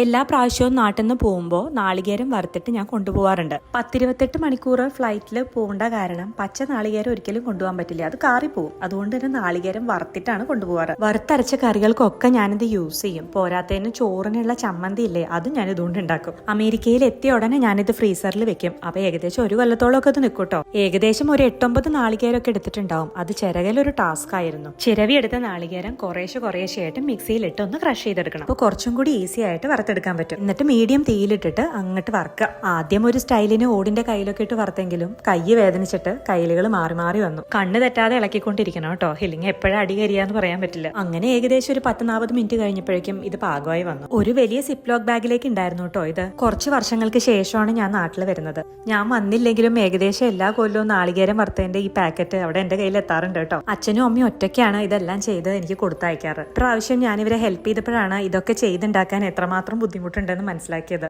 എല്ലാ പ്രാവശ്യവും നാട്ടിൽ നിന്ന് പോകുമ്പോൾ നാളികേരം വറുത്തിട്ട് ഞാൻ കൊണ്ടുപോകാറുണ്ട് പത്തിരുപത്തെട്ട് മണിക്കൂർ ഫ്ലൈറ്റിൽ പോകേണ്ട കാരണം പച്ച നാളികേരം ഒരിക്കലും കൊണ്ടുപോകാൻ പറ്റില്ല. അത് കാറിപ്പോവും അതുകൊണ്ട് തന്നെ നാളികേരം വറുത്തിട്ടാണ് കൊണ്ടുപോകാറ് വറുത്തരച്ച കറികൾക്കൊക്കെ ഞാനിത് യൂസ് ചെയ്യും. പോരാത്തതിന് ചോറിനുള്ള ചമ്മന്തി ഇല്ലേ അത് ഞാൻ ഇതുകൊണ്ട് ഉണ്ടാക്കും. അമേരിക്കയിൽ എത്തിയ ഉടനെ ഞാനിത് ഫ്രീസറിൽ വെക്കും. അപ്പൊ ഏകദേശം ഒരു കൊല്ലത്തോളമൊക്കെ അത് നിൽക്കൂട്ടോ ഏകദേശം ഒരു എട്ടൊമ്പത് നാളികേരമൊക്കെ എടുത്തിട്ടുണ്ടാവും. അത് ചിരകലൊരു ടാസ്ക് ആയിരുന്നു. ചിരവി എടുത്ത നാളികേരം കുറേശ്ശെ കുറേശ്ശെ ആയിട്ട് മിക്സിയിലിട്ട് ഒന്ന് ക്രഷ് ചെയ്തെടുക്കണം. അപ്പോൾ കുറച്ചും കൂടി ഈസി ആയിട്ട് വറുത്തെടുക്കാൻ പറ്റും. എന്നിട്ട് മീഡിയം തീയിലിട്ടിട്ട് അങ്ങോട്ട് വറുക്കുക. ആദ്യം ഒരു സ്റ്റൈലിന് ഓടിന്റെ കയ്യിലൊക്കെ ഇട്ട് വറുത്തെങ്കിലും കൈ വേദനിച്ചിട്ട് കയ്യിലുകൾ മാറി മാറി വന്നു. കണ്ണ് തെറ്റാതെ ഇളക്കിക്കൊണ്ടിരിക്കണം കേട്ടോ. ഇല്ലെങ്കിൽ എപ്പോഴും അടി കരിയാന്ന് പറയാൻ പറ്റില്ല. അങ്ങനെ ഏകദേശം ഒരു പത്ത് നാൽപ്പത് മിനിറ്റ് കഴിഞ്ഞപ്പോഴേക്കും ഇത് പാകമായി വന്നു. ഒരു വലിയ സിപ്ലോക്ക് ബാഗിലേക്ക് ഉണ്ടായിരുന്നു കേട്ടോ ഇത്. കുറച്ച് വർഷങ്ങൾക്ക് ശേഷമാണ് ഞാൻ നാട്ടിൽ വരുന്നത്. ഞാൻ വന്നില്ലെങ്കിലും ഏകദേശം എല്ലാ കൊല്ലവും നാളികേരം വറുത്തതിന്റെ ഈ പാക്കറ്റ് അവിടെ എന്റെ കയ്യിൽ എത്താറുണ്ട് കേട്ടോ. അച്ഛനും അമ്മയും ഒറ്റയ്ക്കാണ് ഇതെല്ലാം ചെയ്ത് എനിക്ക് കൊടുത്തയക്കാറ്. പ്രാവശ്യം ഞാൻ ഇവരെ ഹെൽപ്പ് ചെയ്തപ്പോഴാണ് ഇതൊക്കെ ചെയ്തുണ്ടാക്കാൻ എത്രമാത്രം ബുദ്ധിമുട്ടുണ്ടെന്ന് മനസ്സിലാക്കിയത്.